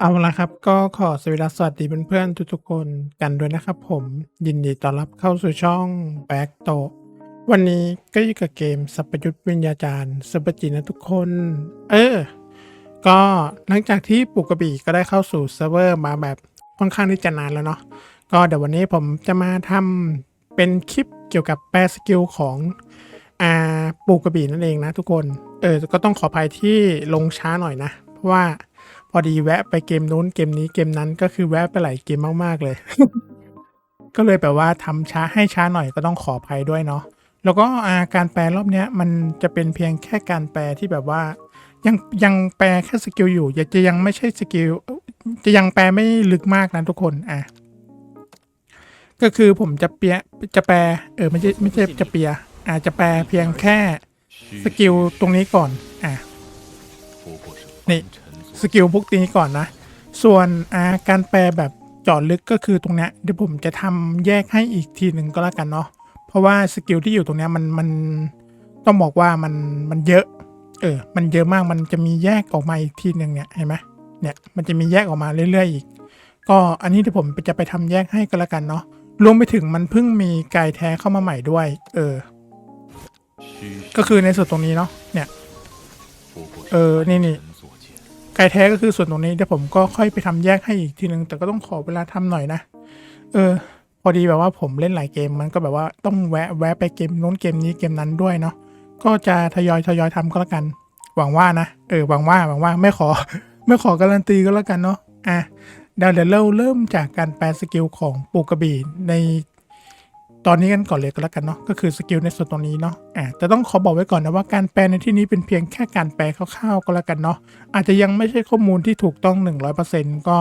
เอาละครับก็ขอสวสดีเพื่อนๆทุกๆคนกันด้วยนะครับผมยินดีต้อนรับเข้าสู่ช่องแบ็กโตวันนี้ก็อยู่กับเกมสัพยุทธวิญญาจารย์สัพจินะทุกคน เออ ก็หลังจากที่ปุกกระบี่ก็ได้เข้าสู่เซิร์ฟเวอร์มาแบบค่อนข้างที่จะนานแล้วเนาะก็เดี๋ยววันนี้ผมจะมาทำเป็นคลิปเกี่ยวกับแปลสกิลของอ่าปูกระบี่นั่นเองนะทุกคน เออ ก็ต้องขออภัยที่ลงช้าหน่อยนะ เพราะว่า พอดีแวะไปเกมนู้นเกมนี้เกมนั้นก็คือแวะไปหลายเกมมากๆเลย ก็เลยแบบว่าทำช้าให้ช้าหน่อยก็ต้องขออภัยด้วยเนาะแล้วก็อาการแปลรอบเนี้ยมันจะเป็นเพียงแค่การแปลที่แบบว่า ยังยังแปลแค่สกิลอยู่ยังจะยังไม่ใช่สกิลจะยังแปลไม่ลึกมากนะทุกคนอะก็คือผมจะเปียจะแปลเออไม่ใช่ไม่ใช่จะเปียอาจจะแปลเพียงแค่สกิลตรงนี้ก่อนอะนี่ สกิลพวกนี้ก่อนนะ ส่วนอาการแปลแบบจาะลึกก็คือตรงเนี้ยเดี๋ยวผมจะทำแยกให้อีกทีหนึ่งก็แล้วกันเนาะเพราะว่าสกิลที่อยู่ตรงเนี้ยมันมันต้องบอกว่ามันมันเยอะเออมันเยอะมากมันจะมีแยกออกมาอีกทีหนึ่งเนี่ยเห็นไหมเนี่ยมันจะมีแยกออกมาเรื่อย ๆ อีก ก็อันนี้เดี๋ยวผมจะไปทำแยกให้ก็แล้วกันเนาะรวมไปถึงมันเพิ่งมีไก่แท้เข้ามาใหม่ด้วย เออ ก็คือในส่วนตรงนี้เนาะเนี่ย เออ นี่นี่ ไก่แท้ก็คือส่วนตรงนี้เดี๋ยวผมก็ค่อยไปทำแยกให้อีกทีนึง แต่ก็ต้องขอเวลาทำหน่อยนะ เออ พอดีแบบว่าผมเล่นหลายเกมมันก็แบบว่าต้องแวะแวะไปเกมนู้นเกมนี้เกมนั้นด้วยเนาะก็จะทยอยทยอยทำก็แล้วกัน หวังว่านะเออหวังว่าหวังว่าไม่ขอ ไม่ขอการันตีก็แล้วกันเนาะอะเดี๋ยวเดี๋ยวเราเริ่มจากการแปลสกิลของปูกระบี่ใน ตอนนี้กันก่อนเลยก็แล้วกันเนาะก็คือสกิลในส่วนตรงนี้เนาะอะแต่ต้องขอบอกไว้ก่อนนะว่าการแปลในที่นี้เป็นเพียงแค่การแปลคร่าวๆก็แล้วกันเนาะอาจจะยังไม่ใช่ข้อมูลที่ถูกต้อง 100%ก็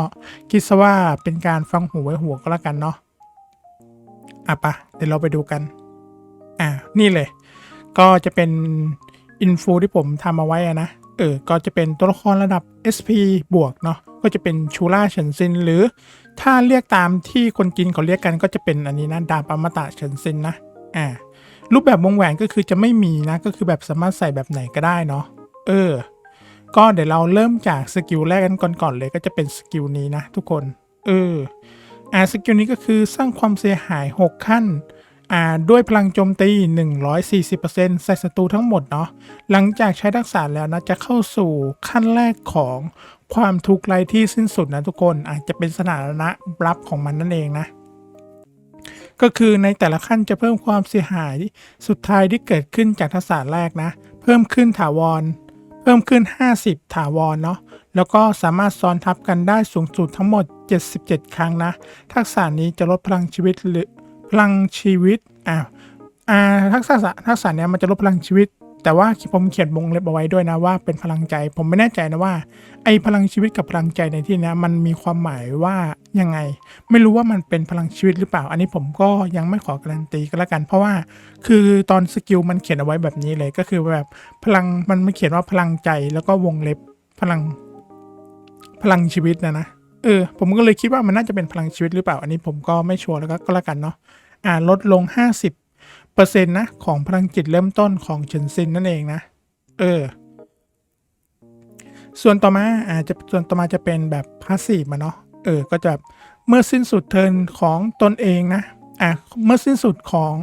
คิดซะว่าเป็นการฟังหูไว้หัวก็แล้วกันเนาะอะปะเดี๋ยวเราไปดูกันอะนี่เลย ก็จะเป็นอินฟูที่ผมทำเอาไว้อะนะเออก็จะเป็นตัวละครระดับ SP บวกเนาะก็จะเป็นชูล่าเฉินซินหรือ ถ้าเรียกตามที่คนจีนเขาเรียกกันก็จะเป็นอันนี้นะดาบอมตะเฉินซินนะอ่ารูปแบบวงแหวนก็คือจะไม่มีนะ ก็คือแบบสามารถใส่แบบไหนก็ได้เนาะเออ ก็เดี๋ยวเราเริ่มจากสกิลแรกกันก่อนๆเลยก็จะเป็นสกิลนี้นะทุกคน เอออ่าสกิลนี้ก็คือสร้างความเสียหาย 6 ขั้นอ่าด้วยพลังโจมตี 140%ใส่ศัตรูทั้งหมดเนาะหลังจากใช้ทักษะแล้วนะจะเข้าสู่ขั้นแรกของ ความทุกข์ไร้ที่สิ้นสุดนะทุกคนอาจจะเป็นสถานะรับของมันนั่นเองนะ ก็คือในแต่ละขั้นจะเพิ่มความเสียหายสุดท้ายที่เกิดขึ้นจากทักษะแรกนะ เพิ่มขึ้นถาวร เพิ่มขึ้น 50 ถาวรเนาะแล้วก็สามารถซ้อนทับกันได้สูงสุดทั้งหมด 77 ครั้งนะ ทักษะนี้จะลดพลังชีวิตหรือพลังชีวิตอ่าอ่าทักษะทักษะเนี้ยมันจะลดพลังชีวิต แต่ว่าผมเขียนวงเล็บเอาไว้ด้วยนะว่าเป็นพลังใจ ผมไม่แน่ใจนะว่า ไอพลังชีวิตกับพลังใจในที่นี้มันมีความหมายว่ายังไง ไม่รู้ว่ามันเป็นพลังชีวิตหรือเปล่า อันนี้ผมก็ยังไม่ขอการันตีก็แล้วกัน เพราะว่าคือตอนสกิลมันเขียนเอาไว้แบบนี้เลยก็คือแบบพลังมันไม่เขียนว่าพลังใจแล้วก็วงเล็บพลังพลังชีวิตนะนะเออผมก็เลยคิดว่ามันน่าจะเป็นพลังชีวิตหรือเปล่า อันนี้ผมก็ไม่ชัวร์แล้วก็ก็แล้วกันเนาะอ่าลดลง 50 เปอร์เซ็นต์นะ ของพลังจิตเริ่มต้นของเฉินซินนั่นเองนะ เออ ส่วนต่อมาอาจจะส่วนต่อมาจะเป็นแบบพาสซีฟมาเนาะเออ ก็จะเมื่อสิ้นสุดเทินของตนเองนะอะเมื่อสิ้นสุดของ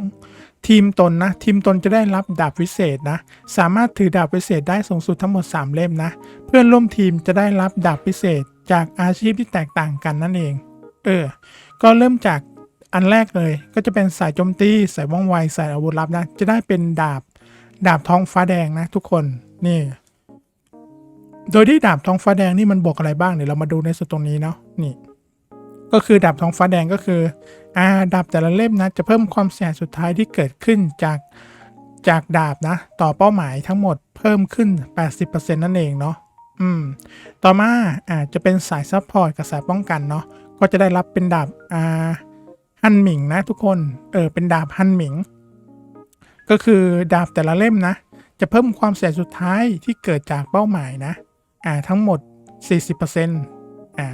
ทีมตนนะ ทีมตนจะได้รับดาบวิเศษนะ สามารถถือดาบวิเศษได้สูงสุดทั้งหมด 3 เล่มนะ เพื่อนร่วมทีมจะได้รับดาบพิเศษจากอาชีพที่แตกต่างกันนั่นเอง เออ ก็เริ่มจาก อันแรกเลยก็จะเป็นสายโจมตีสายว่องไวสายอาวุธลับนะ จะได้เป็นดาบดาบท้องฟ้าแดงนะทุกคนนี่ โดยที่ดาบท้องฟ้าแดงนี่มันบวกอะไรบ้างเดี๋ยวเรามาดูในส่วนตรงนี้เนาะนี่ ก็คือดาบท้องฟ้าแดงก็คืออ่าดาบแต่ละเล่มนะ จะเพิ่มความเสียหายสุดท้ายที่เกิดขึ้นจากจากดาบนะ ต่อเป้าหมายทั้งหมดเพิ่มขึ้น 80%นั่นเองเนาะอืม ต่อมาอาจจะเป็นสายซัพพอร์ตกับสายป้องกันเนาะก็จะได้รับเป็นดาบอ่า ฮันหมิงนะทุกคน เออ เป็นดาบฮันหมิง ก็คือดาบแต่ละเล่มนะ จะเพิ่มความเสียสุดท้ายที่เกิดจากเป้าหมายนะ อ่า ทั้งหมด 40%อ่า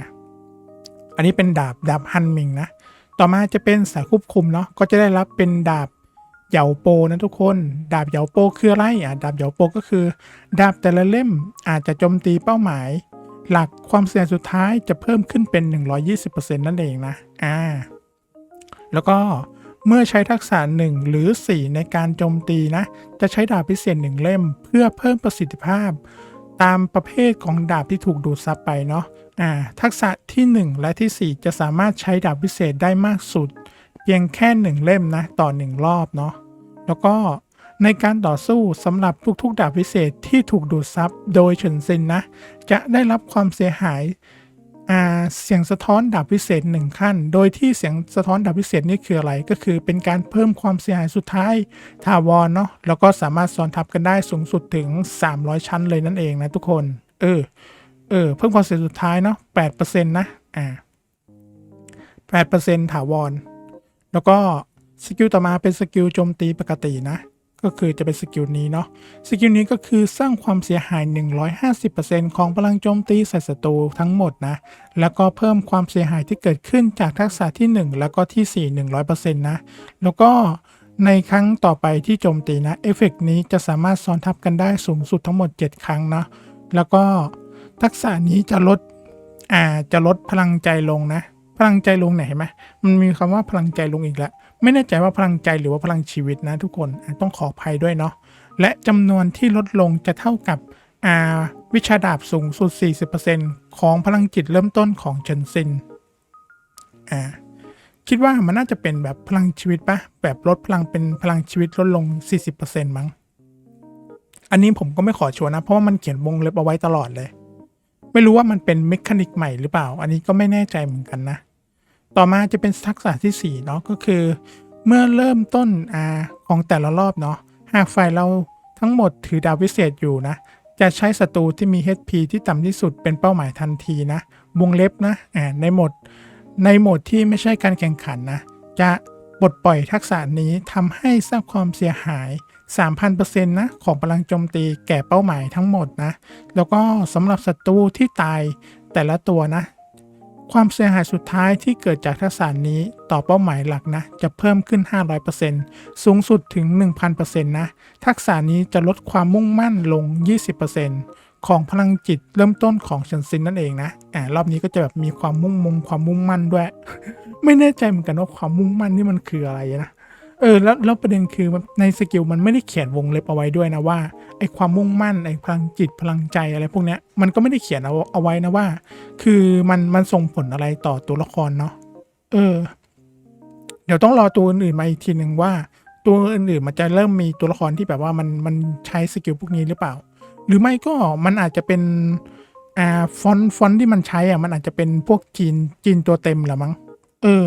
อันนี้เป็นดาบดาบฮันหมิงนะ ต่อมาจะเป็นสายควบคุมเนาะ ก็จะได้รับเป็นดาบเหยาโปนะทุกคน ดาบเหยาโปคืออะไรอะ ดาบเหยาโปก็คือ ดาบแต่ละเล่มอาจจะโจมตีเป้าหมาย หลักความเสี่ยงสุดท้ายจะเพิ่มขึ้นเป็น 120%นั่นเองนะ อ่า แล้วก็เมื่อใช้ทักษะ 1 หรือ 4 ในการโจมตีนะ จะใช้ดาบพิเศษ 1 เล่ม เพื่อเพิ่มประสิทธิภาพ ตามประเภทของดาบที่ถูกดูดซับไปเนาะอ่าทักษะที่ 1 และที่ 4 จะสามารถใช้ดาบพิเศษได้มากสุด เพียงแค่ 1 เล่มนะต่อ 1 รอบเนาะแล้วก็ในการต่อสู้สำหรับทุกๆ ดาบพิเศษที่ถูกดูดซับโดยเฉินซินนะ จะได้รับความเสียหาย อ่าเสียงสะท้อนดาบพิเศษหนึ่งขั้น โดยที่เสียงสะท้อนดาบพิเศษนี่คืออะไร ก็คือเป็นการเพิ่มความเสียหายสุดท้ายถาวรเนาะ แล้วก็สามารถซ้อนทับกันได้สูงสุดถึง 300 ชั้นเลยนั่นเองนะทุกคน เออ เออ เพิ่มความเสียหายสุดท้ายเนาะ8%นะ อ่า8%ถาวร แล้วก็สกิลต่อมาเป็นสกิลโจมตีปกตินะ ก็คือจะเป็นสกิลนี้เนาะสกิลนี้ก็คือสร้างความเสียหาย 150%ของพลังโจมตีใส่ศัตรูทั้งหมดนะ แล้วก็เพิ่มความเสียหายที่เกิดขึ้นจากทักษะที่ 1 แล้วก็ที่ 4 100%นะแล้วก็ในครั้งต่อไปที่โจมตีนะเอฟเฟกต์นี้จะสามารถซ้อนทับกันได้สูงสุดทั้งหมด 7 ครั้งนะแล้วก็ทักษะนี้จะลดอ่าจะลดพลังใจลงนะ พลังใจลงไหนเห็นไหมมันมีคำว่าพลังใจลงอีกแล้ว ไม่แน่ใจว่าพลังใจหรือว่าพลังชีวิตนะทุกคนต้องขออภัยด้วยเนาะและจำนวนที่ลดลงจะเท่ากับอ่าวิชาดาบสูงสุด 40%ของพลังจิตเริ่มต้นของเฉินซินอ่าคิดว่ามันน่าจะเป็นแบบพลังชีวิตปะแบบลดพลังเป็นพลังชีวิตลดลง 40%มั้ง อันนี้ผมก็ไม่ขอชัวร์นะ เพราะว่ามันเขียนวงเล็บเอาไว้ตลอดเลย ไม่รู้ว่ามันเป็นเมคานิกใหม่หรือเปล่า อันนี้ก็ไม่แน่ใจเหมือนกันนะ ต่อมาจะเป็นทักษะที่4เนาะก็คือ เมื่อเริ่มต้นอาของแต่ละรอบเนาะหากฝ่ายเราทั้งหมดถือดาววิเศษอยู่นะ จะใช้ศัตรูที่มี HP ที่ต่ำที่สุดเป็นเป้าหมายทันทีนะวงเล็บนะอ่าในโหมดในโหมดที่ไม่ใช่การแข่งขันนะ จะปลดปล่อยทักษะนี้ทำให้สร้างความเสียหาย 3,000%นะของพลังโจมตีแก่เป้าหมายทั้งหมดนะ แล้วก็สำหรับศัตรูที่ตายแต่ละตัวนะ ความเสียหายสุดท้ายที่เกิดจากทักษะนี้ต่อเป้าหมายหลักนะ จะเพิ่มขึ้น 500%สูงสุดถึง 1,000%นะ ทักษะนี้จะลดความมุ่งมั่นลง 20%ของพลังจิตเริ่มต้นของเฉินซินนั่นเองนะอ่ารอบนี้ก็จะแบบมีความมุ่งมุงความมุ่งมั่นด้วย ไม่แน่ใจเหมือนกันว่าความมุ่งมั่นนี่มันคืออะไรนะ เออแล้วแล้วประเด็นคือในสกิลมันไม่ได้เขียนวงเล็บเอาไว้ด้วยนะว่าไอความมุ่งมั่นไอพลังจิตพลังใจอะไรพวกเนี้ยมันก็ไม่ได้เขียนเอาเอาไว้นะว่า คือมันมันส่งผลอะไรต่อตัวละครเนาะเออ เดี๋ยวต้องรอตัวอื่นมาอีกทีหนึ่งว่า ตัวอื่นๆมันจะเริ่มมีตัวละครที่แบบว่ามันมันใช้สกิลพวกนี้หรือเปล่า หรือไม่ก็มันอาจจะเป็นอ่าฟอนต์ฟอนต์ที่มันใช้อะมันอาจจะเป็นพวกจีนจีนตัวเต็มแหละมั้งเออ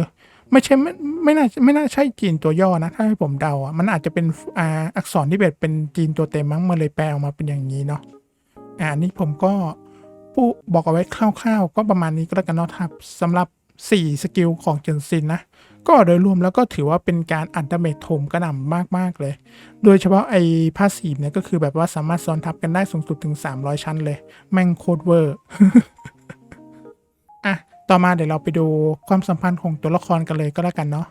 ไม่ใช่ไม่ไม่น่าไม่น่าใช่จีนตัวย่อนะ ถ้าให้ผมเดาอะมันอาจจะเป็นอ่าอักษรที่แบบเป็นจีนตัวเต็มมั้งมันเลยแปลออกมาเป็นอย่างนี้เนาะอ่านนี้ผมก็ผู้บอกเอาไว้คร่าวๆ ก็ประมาณนี้ก็แล้วกันเนาะครับสำหรับ 4 สกิลของเจนซินนะ ก็โดยรวมแล้วก็ถือว่าเป็นการอัดดาเมจโถมกระหน่ำมากๆเลย โดยเฉพาะไอ้พาสซีฟเนี่ยก็คือแบบว่าสามารถซ้อนทับกันได้สูงสุดถึง 300 ชั้นเลย แม่งโคตรเวอร์ ต่อมาเดี๋ยวเราไปดูความสัมพันธ์ของตัวละครกันเลยก็แล้วกันเนาะ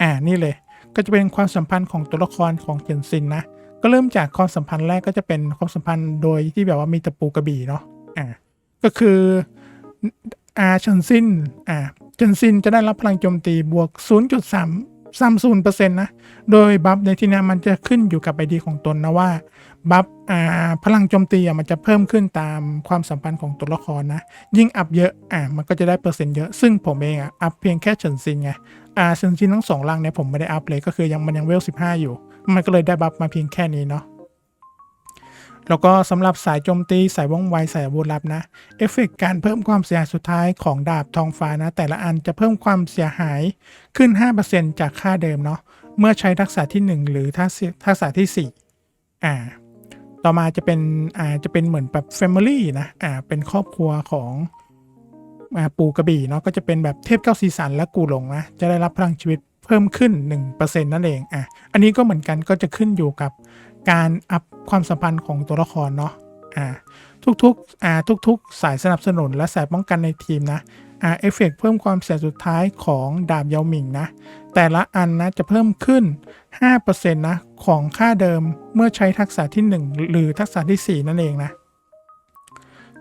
อ่านี่เลยก็จะเป็นความสัมพันธ์ของตัวละครของเจนซินนะก็เริ่มจากความสัมพันธ์แรกก็จะเป็นความสัมพันธ์โดยที่แบบว่ามีตะปูกระบี่เนาะอ่าก็คืออาเฉินซินอ่าเฉินซินจะได้รับพลังโจมตีบวก 0.3 30%นะ โดยบัฟในที่นี้มันจะขึ้นอยู่กับไอดีของตนนะว่าบัฟอ่าพลังโจมตีอะมันจะเพิ่มขึ้นตามความสัมพันธ์ของตัวละครนะ ยิ่งอัพเยอะอ่ามันก็จะได้เปอร์เซ็นต์เยอะ ซึ่งผมเองอะอัพเพียงแค่เฉินซินไงอ่าเฉินซินทั้งสองร่างเนี่ยผมไม่ได้อัพเลยก็คือยังมันยังเวล15 อยู่ มันก็เลยได้บัฟมาเพียงแค่นี้เนาะ แล้วก็สำหรับสายโจมตีสายว่องไวสายอาวุธลับนะเอฟเฟกต์การเพิ่มความเสียหายสุดท้ายของดาบทองฟ้านะ แต่ละอันจะเพิ่มความเสียหายขึ้น 5%จากค่าเดิมเนาะเมื่อใช้ทักษะที่ 1 หรือทักษะทักษะที่ 4 อ่า ต่อมาจะเป็นอ่าจะเป็นเหมือนแบบ Family นะอ่าเป็นครอบครัวของอ่าปู่กระบี่เนาะก็จะเป็นแบบเทพเก้าสีสันและกูหลงนะจะได้รับพลังชีวิตเพิ่มขึ้น 1%นั่นเองอะอันนี้ก็เหมือนกันก็จะขึ้นอยู่กับ การอัพความสัมพันธ์ของตัวละครเนาะอ่าทุกๆอ่าทุกๆ สายสนับสนุนและสายป้องกันในทีมนะอ่าเอฟเฟกเพิ่มความเสี่ยงสุดท้ายของดาบเยาหมิงนะ แต่ละอันนะจะเพิ่มขึ้น 5%นะของค่าเดิมเมื่อใช้ทักษะที่ 1 หรือทักษะที่ 4 นั่นเองนะ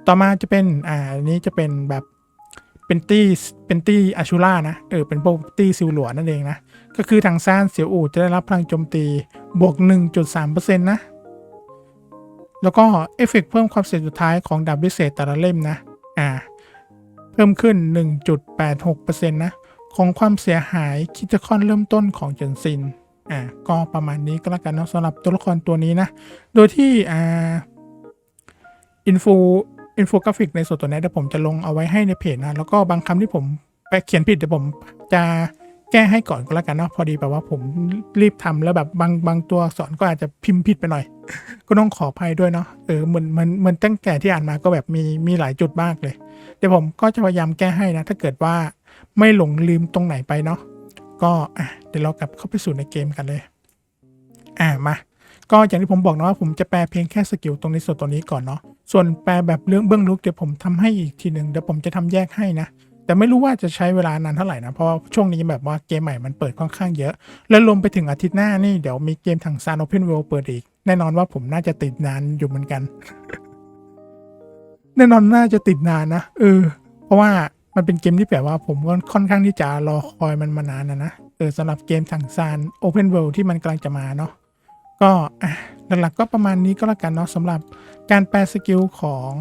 ต่อมาจะเป็นอ่าอันนี้จะเป็นแบบเป็นตี้เป็นตี้อาชูล่านะเออเป็นพวกตี้ซิลหลวนั่นเองนะ ก็คือทางซ่านเสียวอู่จะได้รับพลังโจมตี บวก 1.3%นะ แล้วก็เอฟเฟกต์เพิ่มความเสี่ยงสุดท้ายของดาบวิเศษแต่ละเล่มนะ อ่า เพิ่มขึ้น 1.86%นะ ของความเสียหายคิดจะค่อนเริ่มต้นของเจนซิน อ่า ก็ประมาณนี้ก็แล้วกันเนาะสำหรับตัวละครตัวนี้นะ โดยที่ อ่า อินโฟอินโฟกราฟิกในส่วนตัวนี้เดี๋ยวผมจะลงเอาไว้ให้ในเพจนะ แล้วก็บางคำที่ผมไปเขียนผิดเดี๋ยวผมจะ แก้ให้ก่อนก็แล้วกันเนาะพอดีแบบว่าผมรีบทำแล้วแบบบางบางตัวสอักษรก็อาจจะพิมพ์ผิดไปหน่อย ก็ต้องขออภัยด้วยเนาะเออเหมือนมันมันตั้งแต่ที่อ่านมาก็แบบมีมีหลายจุดมากเลย เดี๋ยวผมก็จะพยายามแก้ให้นะ ถ้าเกิดว่าไม่หลงลืมตรงไหนไปเนาะก็อะเดี๋ยวเรากลับเข้าไปสู่ในเกมกันเลย อ่ามาก็อย่างที่ผมบอกนะว่าผมจะแปลเพียงแค่สกิลตรงในส่วนตัวนี้ก่อนเนาะส่วนแปลแบบเรื่องเบื้องลึกเดี๋ยวผมทำให้อีกทีหนึ่งเดี๋ยวผมจะทำแยกให้นะ แต่ไม่รู้ว่าจะใช้เวลานานเท่าไหร่นะ เพราะช่วงนี้แบบว่าเกมใหม่มันเปิดค่อนข้างเยอะ แล้วรวมไปถึงอาทิตย์หน้านี่เดี๋ยวมีเกมทางซานโอเพนเวลเปิดอีก แน่นอนว่าผมน่าจะติดนานอยู่เหมือนกัน แน่นอนน่าจะติดนานนะเออ เพราะว่ามันเป็นเกมที่แบบว่าผมก็ค่อนข้างที่จะรอคอยมันมานานนะนะเออสำหรับเกมทางซานโอเพนเวลที่มันกำลังจะมาเนาะก็อะหลักๆก็ประมาณนี้ก็แล้วกันเนาะสำหรับการแปลสกิลของ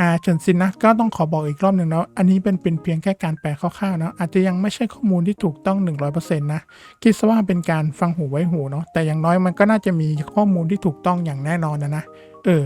อาเฉินซินนะก็ต้องขอบอกอีกรอบหนึ่งเนาะอันนี้เป็นเป็นเพียงแค่การแปลคร่าวๆนะอาจจะยังไม่ใช่ข้อมูลที่ถูกต้อง 100%นะคิดซะว่าเป็นการฟังหูไว้หูเนาะแต่อย่างน้อยมันก็น่าจะมีข้อมูลที่ถูกต้องอย่างแน่นอนนะนะเออ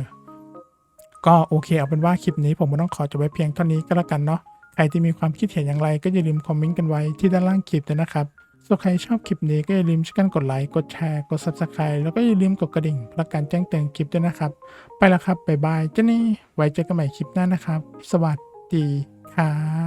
ก็โอเคเอาเป็นว่าคลิปนี้ผมก็ต้องขอจบไว้เพียงเท่านี้ก็แล้วกันเนาะใครที่มีความคิดเห็นอย่างไรก็อย่าลืมคอมเมนต์กันไว้ที่ด้านล่างคลิปด้วยนะครับ ส่วนใครชอบคลิปนี้ก็อย่าลืมช่วยกันกดไลค์ กดแชร์ กด subscribe แล้วก็อย่าลืมกดกระดิ่งเพื่อการแจ้งเตือนคลิปด้วยนะครับ ไปแล้วครับ บ๊ายบายเจ้านี่ไว้เจอกันใหม่คลิปหน้านะครับ สวัสดีครับ